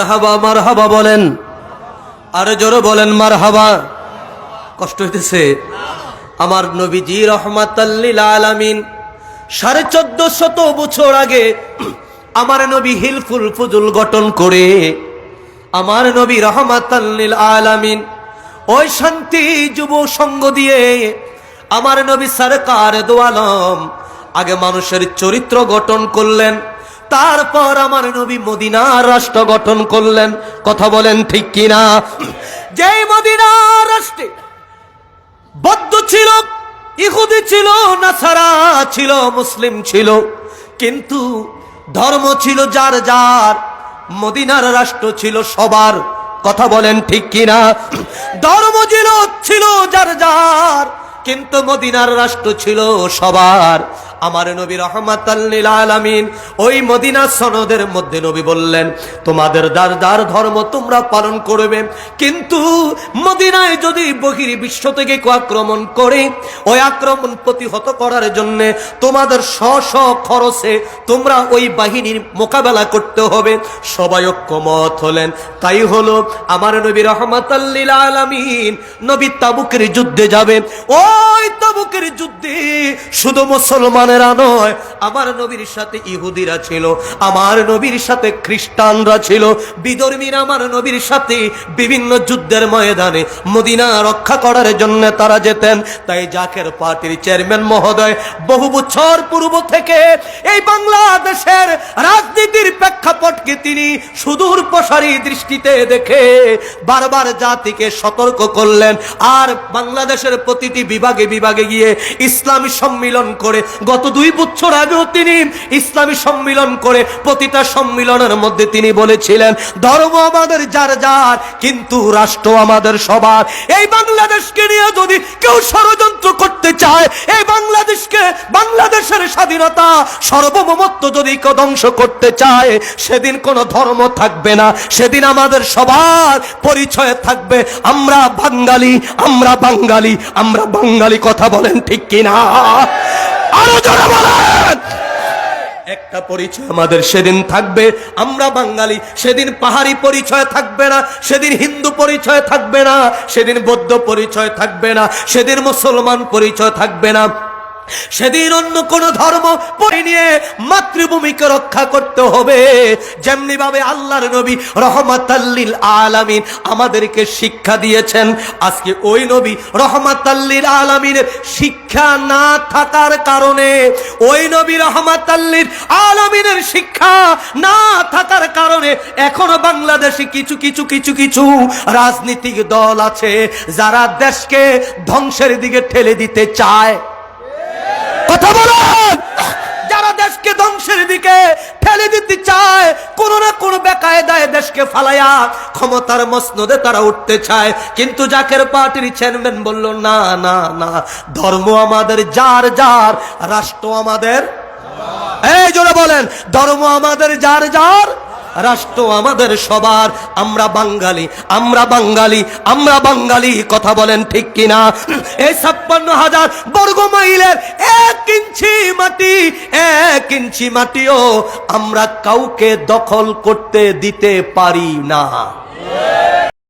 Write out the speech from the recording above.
মার হাবা মার হাবা বলেন। আরে জোরে বলেন মার হাবা কষ্ট হইতেছে। আমার নবীজি রহমাতাল্লিল আলামিন সাড়ে চোদ্দ শত বছর আগে আমার নবী হিলফুল ফুজুল গঠন করে আমার নবী রহমাতাল্লিল আলামিন ওই শান্তি যুব সঙ্গ দিয়ে আমার নবী সরকার দোয়ালম আগে মানুষের চরিত্র গঠন করলেন। তারপর আমার নবী মদিনার রাষ্ট্র গঠন করলেন। কথা বলেন ঠিক কিনা? যেই মদিনার রাষ্ট্রে বদ্ধ ছিল, ইহুদি ছিল, নাসারা ছিল, মুসলিম ছিল, কিন্তু ধর্ম ছিল যার যার, মদিনার রাষ্ট্র ছিল সবার। কথা বলেন ঠিক কিনা? ধর্ম ছিল ছিল যার যার, কিন্তু মদিনার রাষ্ট্র ছিল সবার। আমার নবী রহমাত আলামিন ওই মদিনা সনদের মধ্যে নবী বললেন, তোমাদের দার দার ধর্ম তোমরা পালন করবে, কিন্তু মদিনায় যদি বহির বিশ্ব থেকে আক্রমণ করে, ওই আক্রমণ প্রতিহত করার জন্য তোমাদের স্ব স্ব খরচে তোমরা ওই বাহিনীর মোকাবেলা করতে হবে। সবাই ঐক্যমত হলেন। তাই হলো আমার নবী রহমাত আলামিন নবী তাবুকের যুদ্ধে যাবে। ওই তাবুকের যুদ্ধে শুধু মুসলমানেরা নয়, আমার নবীর সাথে ইহুদিরা ছিল, আমার নবীর সাথে খ্রিস্টানরা ছিল, বিধর্মীরা আমার নবীর সাথে বিভিন্ন যুদ্ধের ময়দানে মদিনা রক্ষা করার জন্য তারা যেতেন। তাই জাকের পার্টির চেয়ারম্যান মহোদয় বহু বছর পূর্ব থেকে এই বাংলাদেশের রাজনীতির প্রেক্ষাপটকে তিনি সুদূর প্রসারী দৃষ্টিতে দেখে বারবার জাতিকে সতর্ক করলেন। আর বাংলাদেশের প্রতিটি বিভাগে বিভাগে গিয়ে ইসলামী সম্মিলন করে। গত দুই বছর আগেও তিনি ইসলামী সম্মিলন করে, প্রতিটা সম্মিলনের মধ্যে তিনি বলেছিলেন, ধর্ম আমাদের যার যার, কিন্তু রাষ্ট্র আমাদের সবার। এই বাংলাদেশকে নিয়ে যদি কেউ ষড়যন্ত্র করতে চায়, এই বাংলাদেশকে, বাংলাদেশের স্বাধীনতা, সার্বভৌমত্ব যদি কেউ ধ্বংস করতে চায়, সেদিন কোনো ধর্ম থাকবে না। সেদিন আমাদের সবার পরিচয় থাকবে। আমরা বাঙালি আমরা বাঙালি আমরা বাঙালি কথা বলেন ঠিক কিনা? আরও জোরে বলেন। একটা পরিচয় আমাদের সেদিন থাকবে, আমরা বাঙালি। সেদিন পাহাড়ি পরিচয় থাকবে না, সেদিন হিন্দু পরিচয় থাকবে না, সেদিন বৌদ্ধ পরিচয় থাকবে না, সেদিন মুসলমান পরিচয় থাকবে না। সেদিন অন্য কোন ধর্ম পরি নিয়ে মাতৃভূমিকে রক্ষা করতে হবে। যেমনি ভাবে আল্লাহর নবী রহমাতাল্লিল আলামিন আমাদেরকে শিক্ষা দিয়েছেন, আজকে ওই নবী রহমাতাল্লিল আলামিনের শিক্ষা না থাকার কারণে, ওই নবী রহমাতাল্লিল আলামিনের শিক্ষা না থাকার কারণে এখনও বাংলাদেশে কিছু কিছু কিছু কিছু রাজনীতিক দল আছে যারা দেশকে ধ্বংসের দিকে ঠেলে দিতে চায়। কথা বলেন। যারা দেশকে ধ্বংসের দিকে ঠেলে দিতে চায়, কোন না কোন বেকায়দায় দেশকে ফালাইয়া ক্ষমতার মসনদে তারা উঠতে চায়। কিন্তু জাকের পার্টির চেয়ারম্যান বলল, না না না, ধর্ম আমাদের, যার যার, রাষ্ট্র আমাদের। এই জোরে বলেন, ধর্ম আমাদের, যার যার রাষ্ট্র আমাদের সবার। আমরা বাঙালি আমরা বাঙালি আমরা বাঙালি, কথা বলেন ঠিক কিনা? এই ছাপ্পান্ন হাজার বর্গ মাইলের এক ইঞ্চি মাটি, এক ইঞ্চি মাটিও আমরা কাউকে দখল করতে দিতে পারি না।